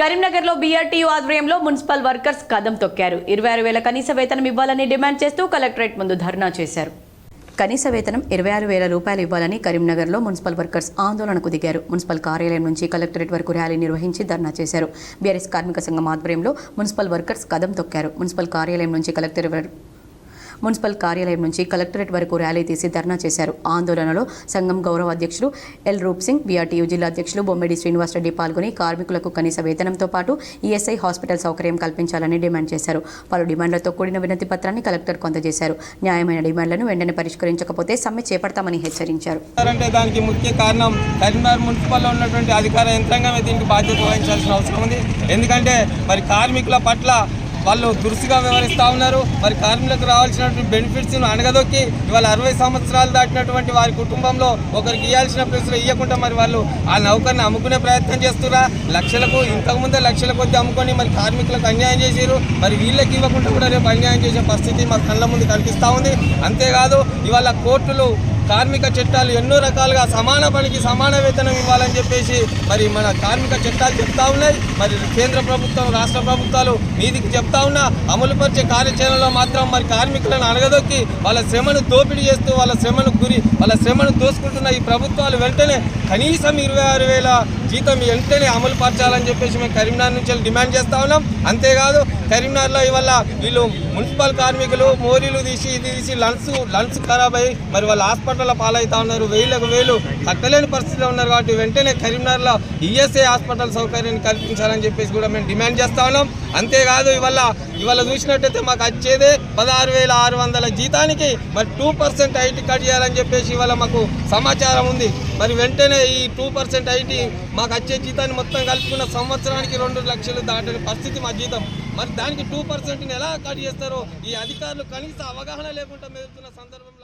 కరీంనగర్లో బీఆర్టీయూ ఆధ్వర్యంలో municipal workers కదం తొక్కారు. ఇరవై ఆరు వేల కనీస వేతనం ఇవ్వాలని డిమాండ్ చేస్తూ కలెక్టరేట్ ముందు ధర్నా చేశారు. కనీస వేతనం ఇరవై ఆరు వేల రూపాయలు ఇవ్వాలని కరీంనగర్లో మున్సిపల్ వర్కర్స్ ఆందోళనకు దిగారు. మున్సిపల్ కార్యాలయం నుంచి కలెక్టరేట్ వరకు ర్యాలీ నిర్వహించి ధర్నా చేశారు. బీఆర్ఎస్ కార్మిక సంఘం ఆధ్వర్యంలో మున్సిపల్ వర్కర్స్ కదం తొక్కారు. మున్సిపల్ కార్యాలయం నుంచి కలెక్టరేట్ మున్సిపల్ కార్యాలయం నుంచి కలెక్టరేట్ వరకు ర్యాలీ తీసి ధర్నా చేశారు. ఆందోళనలో సంఘం గౌరవ అధ్యక్షులు ఎల్ రూప్ సింగ్ బీఆర్టీయూ జిల్లా అధ్యక్షులు బొమ్మిడి శ్రీనివాసరెడ్డి పాల్గొని కార్మికులకు కనీస వేతనంతో పాటు ఈఎస్ఐ హాస్పిటల్ సౌకర్యం కల్పించాలని డిమాండ్ చేశారు. పలు డిమాండ్లతో కూడిన వినతి పత్రాన్ని కలెక్టర్ అందజేశారు. న్యాయమైన డిమాండ్లను వెంటనే పరిష్కరించకపోతే సమ్మె చేపడతామని హెచ్చరించారు. అంటే దానికి ముఖ్య కారణం కరీంనగర్ మున్సిపల్లో ఉన్నటువంటి అధికార యంత్రాంగమే దీనికి బాధ్యత వహించాల్సిన అవసరం ఉంది. ఎందుకంటే మరి కార్మికుల పట్ల వాళ్ళు దురుసుగా వ్యవహరిస్తూ ఉన్నారు. మరి కార్మికులకు రావాల్సినటువంటి బెనిఫిట్స్ అణగదొక్కి ఇవాళ అరవై సంవత్సరాలు దాటినటువంటి వారి కుటుంబంలో ఒకరికి ఇవ్వాల్సిన ప్లేస్లో ఇవ్వకుండా మరి వాళ్ళు ఆ నౌకర్ని అమ్ముకునే ప్రయత్నం చేస్తురా. లక్షలకు ఇంతకుముందే లక్షల కొద్ది అమ్ముకొని మరి కార్మికులకు అన్యాయం చేశారు మరి వీళ్ళకి ఇవ్వకుండా కూడా రేపు అన్యాయం చేసే పరిస్థితి మా కళ్ళ ముందు కనిపిస్తూ ఉంది. అంతేకాదు ఇవాళ కోర్టులు కార్మిక చట్టాలు ఎన్నో రకాలుగా సమాన పనికి సమాన వేతనం ఇవ్వాలని చెప్పేసి మరి మన కార్మిక చట్టాలు చెప్తా ఉన్నాయి. మరి కేంద్ర ప్రభుత్వం రాష్ట్ర ప్రభుత్వాలు మీదికి చెప్తా ఉన్నా అమలుపరిచే కార్యాచరణలో మాత్రం మరి కార్మికులను అడగదొక్కి వాళ్ళ శ్రమను దోపిడీ చేస్తూ వాళ్ళ శ్రమను గురి వాళ్ళ శ్రమను దోసుకుంటున్న ఈ ప్రభుత్వాలు వెంటనే కనీసం ఇరవై ఆరు వేల జీతం వెంటనే అమలు పరచాలని చెప్పేసి మేము కరీంనగర్ నుంచి వెళ్ళి డిమాండ్ చేస్తా ఉన్నాం. అంతేకాదు కరీంనగర్లో ఇవాళ వీళ్ళు మున్సిపల్ కార్మికులు మోరీలు తీసి ఇది తీసి లంగ్స్ లంగ్స్ ఖరాబ్ అయ్యి మరి వాళ్ళ హాస్పిటల్లో పాలవుతా ఉన్నారు. వేలకు వేలు తగ్గలేని పరిస్థితిలో ఉన్నారు కాబట్టి వెంటనే కరీంనగర్లో ఈఎస్ఐ హాస్పిటల్ సౌకర్యాన్ని కల్పించాలని చెప్పేసి కూడా మేము డిమాండ్ చేస్తా ఉన్నాం. అంతేకాదు ఇవాళ ఇవాళ చూసినట్టయితే మాకు వచ్చేదే పదహారు వేల ఆరు వందల జీతానికి మరి టూ పర్సెంట్ ఐటీ కట్ చేయాలని చెప్పేసి ఇవాళ మాకు సమాచారం ఉంది. మరి వెంటనే ఈ టూ పర్సెంట్ ఐటీ మాకు వచ్చే జీతాన్ని మొత్తం కలుపుకున్న సంవత్సరానికి రెండు లక్షలు దాటిన పరిస్థితి మా జీతం. మరి దానికి టూ పర్సెంట్ని ఎలా కట్ చేస్తారో ఈ అధికారులు కనీస అవగాహన లేకుండా మెదులుతున్న సందర్భం